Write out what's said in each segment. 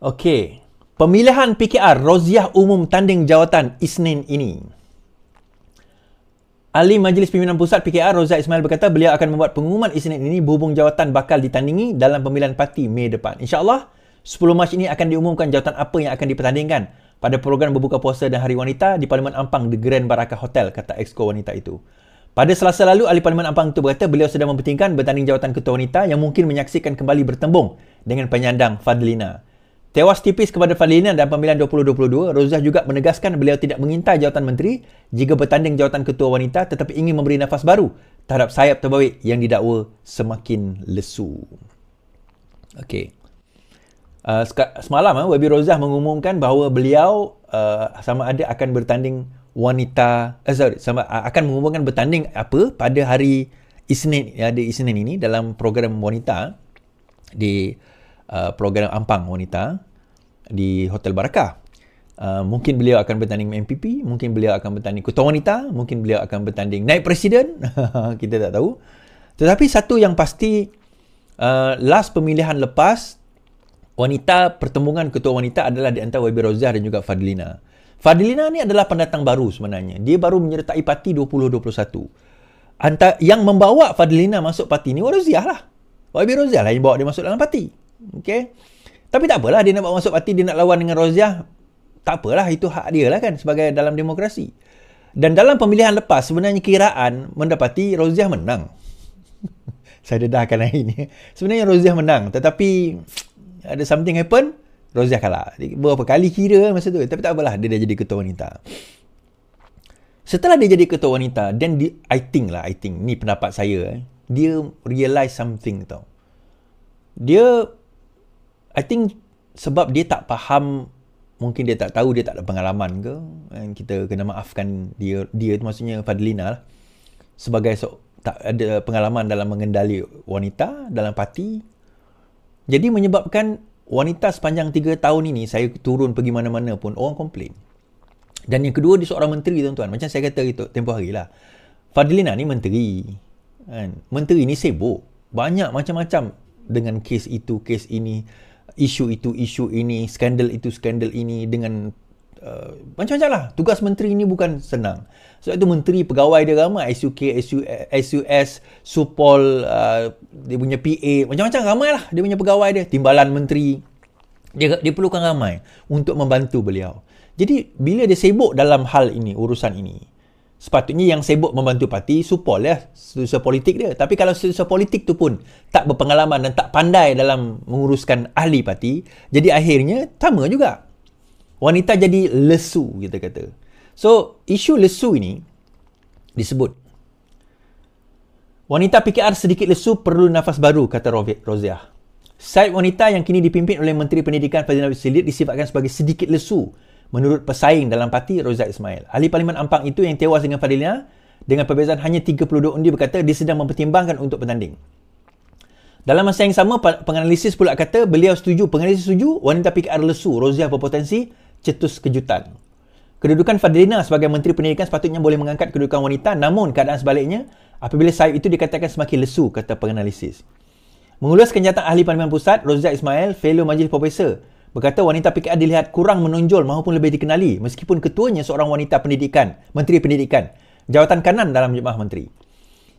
Okey. Pemilihan PKR Roziah Umum Tanding Jawatan Isnin ini. Ahli Majlis Pimpinan Pusat PKR Rozak Ismail berkata beliau akan membuat pengumuman Isnin ini berhubung jawatan bakal ditandingi dalam pemilihan parti Mei depan. InsyaAllah 10 Mac ini akan diumumkan jawatan apa yang akan dipertandingkan pada program berbuka puasa dan Hari Wanita di Parlimen Ampang The Grand Baraka Hotel, kata exco wanita itu. Pada selasa lalu, ahli Parlimen Ampang itu berkata beliau sedang mempentingkan bertanding jawatan ketua wanita yang mungkin menyaksikan kembali bertembung dengan penyandang Fadlina. Tewas tipis kepada Fadlina dalam pemilihan 2022, Rozah juga menegaskan beliau tidak mengintai jawatan menteri jika bertanding jawatan ketua wanita tetapi ingin memberi nafas baru terhadap sayap terbawik yang didakwa semakin lesu. Okey. Uh, semalam uh, Wabi Rozah mengumumkan bahawa beliau uh, sama ada akan bertanding wanita eh, sorry, sama, uh, akan mengumumkan bertanding apa pada hari Isnin ya di Isnin ini dalam program wanita di Uh, program Ampang Wanita di Hotel Barakah. Uh, mungkin beliau akan bertanding MPP, mungkin beliau akan bertanding Ketua Wanita, mungkin beliau akan bertanding Naib Presiden, kita tak tahu. Tetapi satu yang pasti, uh, last pemilihan lepas, wanita pertembungan Ketua Wanita adalah di antara YB Rozah dan juga Fadlina. Fadlina ni adalah pendatang baru sebenarnya. Dia baru menyertai parti 2021. Antara, yang membawa Fadlina masuk parti ni Waroziah lah. YB Rozah lah yang bawa dia masuk dalam parti. Okay. Tapi tak apalah dia nak bawa masuk parti, dia nak lawan dengan Roziah. Tak apalah, itu hak dia lah kan sebagai dalam demokrasi. Dan dalam pemilihan lepas, sebenarnya kiraan mendapati Roziah menang. Saya dedahkan hari ini. Sebenarnya Roziah menang. Tetapi ada something happen, Roziah kalah. Berapa kali kira masa tu. Tapi tak apalah, dia dah jadi ketua wanita. Setelah dia jadi ketua wanita, then di, I think lah, I think, ni pendapat saya. Eh, dia realize something tau. Dia I think sebab dia tak faham mungkin dia tak tahu dia tak ada pengalaman ke and kita kena maafkan dia dia tu maksudnya Fadlina lah. Sebagai so, tak ada pengalaman dalam mengendali wanita dalam parti. Jadi menyebabkan wanita sepanjang 3 tahun ini saya turun pergi mana-mana pun orang komplain. Dan yang kedua dia seorang menteri tuan-tuan. Macam saya kata itu tempoh hari lah. Fadlina ni menteri kan? Menteri ni sibuk. Banyak macam-macam dengan kes itu kes ini isu itu isu ini skandal itu skandal ini dengan uh, macam-macam lah. Tugas menteri ini bukan senang. Sebab itu menteri pegawai dia ramai. SUK SU, SUS Supol uh, dia punya PA macam-macam ramai lah dia punya pegawai dia. Timbalan menteri. Dia, dia perlukan ramai untuk membantu beliau. Jadi bila dia sibuk dalam hal ini urusan ini sepatutnya yang sibuk membantu parti support ya susah politik dia. Tapi kalau susah politik tu pun tak berpengalaman dan tak pandai dalam menguruskan ahli parti jadi akhirnya sama juga. Wanita jadi lesu kita kata. So isu lesu ini disebut. Wanita PKR sedikit lesu perlu nafas baru kata Roziah. Said wanita yang kini dipimpin oleh Menteri Pendidikan Fadil Nabi Silit disifatkan sebagai sedikit lesu menurut pesaing dalam parti Rozak Ismail. Ahli Parlimen Ampang itu yang tewas dengan Fadilina dengan perbezaan hanya 32 undi berkata dia sedang mempertimbangkan untuk bertanding. Dalam masa yang sama, penganalisis pula kata beliau setuju, penganalisis setuju wanita PKR lesu Rozia berpotensi cetus kejutan. Kedudukan Fadilina sebagai Menteri Pendidikan sepatutnya boleh mengangkat kedudukan wanita namun keadaan sebaliknya apabila Saib itu dikatakan semakin lesu, kata penganalisis. Mengulus kenyataan Ahli Parlimen Pusat, Rozia Ismail, fellow Majlis Profesor berkata wanita PKR dilihat kurang menonjol maupun lebih dikenali meskipun ketuanya seorang wanita pendidikan, menteri pendidikan, jawatan kanan dalam jemaah menteri.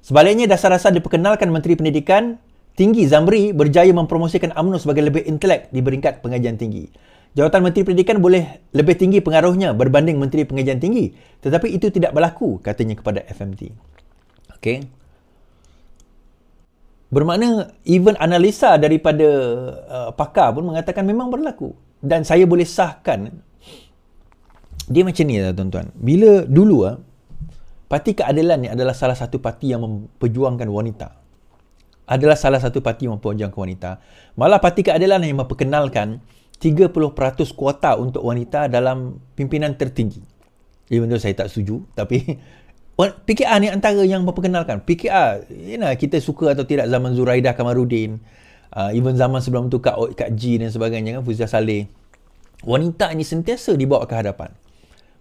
Sebaliknya dasar-dasar diperkenalkan menteri pendidikan tinggi Zamri berjaya mempromosikan UMNO sebagai lebih intelek di beringkat pengajian tinggi. Jawatan menteri pendidikan boleh lebih tinggi pengaruhnya berbanding menteri pengajian tinggi tetapi itu tidak berlaku katanya kepada FMT. Okey. Bermakna even analisa daripada uh, pakar pun mengatakan memang berlaku. Dan saya boleh sahkan dia macam ni lah tuan-tuan. Bila dulu ah Parti Keadilan ni adalah salah satu parti yang memperjuangkan wanita. Adalah salah satu parti yang memperjuangkan wanita. Malah Parti Keadilan yang memperkenalkan 30% kuota untuk wanita dalam pimpinan tertinggi. Even though saya tak setuju, tapi PKR ni antara yang memperkenalkan. PKR, you know, kita suka atau tidak zaman Zuraidah Kamarudin, uh, even zaman sebelum tu Kak, Kak G dan sebagainya kan, Fuzia Saleh. Wanita ini sentiasa dibawa ke hadapan.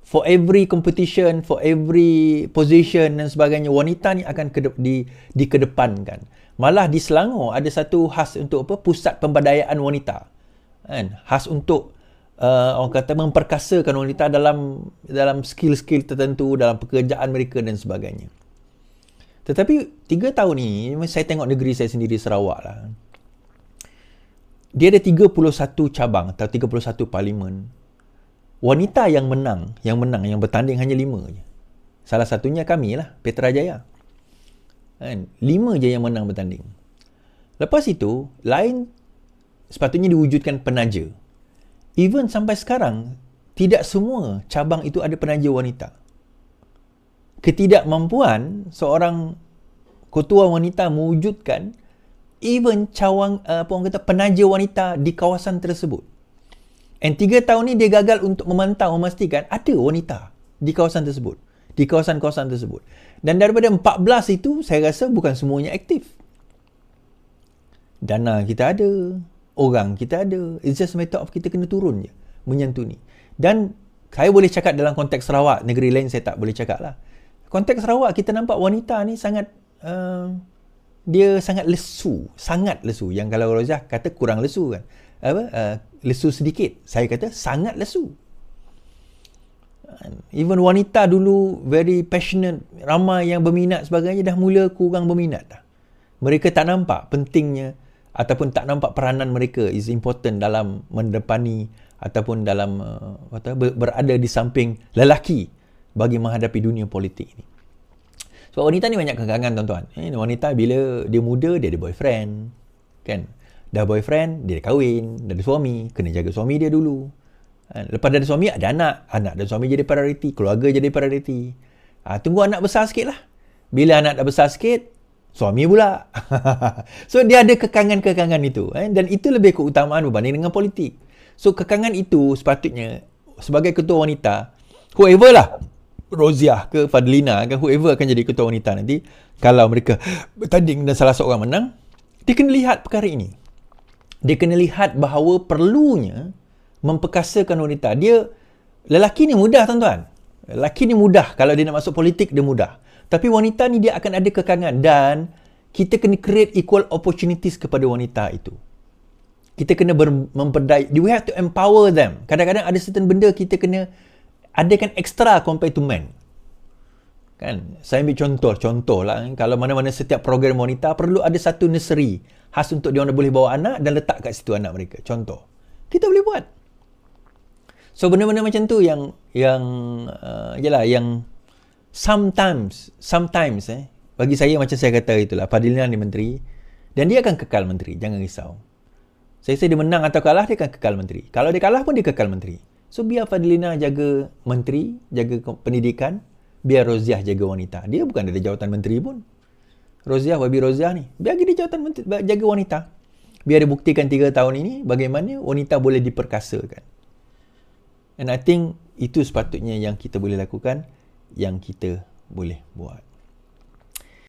For every competition, for every position dan sebagainya, wanita ni akan kedep, di, dikedepankan. Malah di Selangor ada satu khas untuk apa? Pusat pemberdayaan wanita. Kan? Khas untuk uh, orang kata memperkasakan wanita dalam dalam skill-skill tertentu dalam pekerjaan mereka dan sebagainya. Tetapi tiga tahun ini saya tengok negeri saya sendiri Sarawak lah. Dia ada 31 cabang atau 31 parlimen. Wanita yang menang, yang menang, yang bertanding hanya lima je. Salah satunya kami lah, Petra Jaya. Kan? Lima je yang menang bertanding. Lepas itu, lain sepatutnya diwujudkan penaja. Even sampai sekarang, tidak semua cabang itu ada penaja wanita. Ketidakmampuan seorang ketua wanita mewujudkan even cawang apa orang kata penaja wanita di kawasan tersebut. And tiga tahun ni dia gagal untuk memantau memastikan ada wanita di kawasan tersebut. Di kawasan-kawasan tersebut. Dan daripada 14 itu saya rasa bukan semuanya aktif. Dana kita ada, orang kita ada. It's just a matter of kita kena turun je menyantuni. Dan saya boleh cakap dalam konteks Sarawak, negeri lain saya tak boleh cakap lah. Konteks Sarawak kita nampak wanita ni sangat uh, dia sangat lesu, sangat lesu. Yang kalau Rozah kata kurang lesu kan. Apa? Uh, lesu sedikit. Saya kata sangat lesu. Even wanita dulu very passionate, ramai yang berminat sebagainya dah mula kurang berminat dah. Mereka tak nampak pentingnya ataupun tak nampak peranan mereka is important dalam mendepani ataupun dalam uh, apa berada di samping lelaki bagi menghadapi dunia politik ini. Sebab wanita ni banyak kekangan tuan-tuan. Eh, wanita bila dia muda dia ada boyfriend. Kan? Dah boyfriend, dia dah kahwin, dah ada suami, kena jaga suami dia dulu. Ha, lepas dah ada suami, ada anak. Anak dan suami jadi priority, keluarga jadi priority. Ha, tunggu anak besar sikit lah. Bila anak dah besar sikit, suami pula. so dia ada kekangan-kekangan itu eh? dan itu lebih keutamaan berbanding dengan politik. So kekangan itu sepatutnya sebagai ketua wanita, whoever lah, Roziah ke Fadlina ke whoever akan jadi ketua wanita nanti, kalau mereka bertanding dan salah seorang menang, dia kena lihat perkara ini. Dia kena lihat bahawa perlunya memperkasakan wanita. Dia lelaki ni mudah tuan-tuan. Lelaki ni mudah kalau dia nak masuk politik dia mudah. Tapi wanita ni dia akan ada kekangan dan kita kena create equal opportunities kepada wanita itu. Kita kena ber- memperdaya. We have to empower them. Kadang-kadang ada certain benda kita kena adakan extra compared to men. Kan? Saya ambil contoh. Contoh lah. Kalau mana-mana setiap program wanita perlu ada satu nursery khas untuk dia orang boleh bawa anak dan letak kat situ anak mereka. Contoh. Kita boleh buat. So benda-benda macam tu yang yang uh, yalah yang sometimes sometimes eh bagi saya macam saya kata itulah Fadilina ni menteri dan dia akan kekal menteri jangan risau. Saya rasa dia menang atau kalah dia akan kekal menteri. Kalau dia kalah pun dia kekal menteri. So biar Fadilina jaga menteri jaga pendidikan biar Roziah jaga wanita. Dia bukan ada jawatan menteri pun. Roziah babi Roziah ni biar dia jawatan menteri, jaga wanita. Biar dia buktikan 3 tahun ini bagaimana wanita boleh diperkasakan and I think itu sepatutnya yang kita boleh lakukan yang kita boleh buat.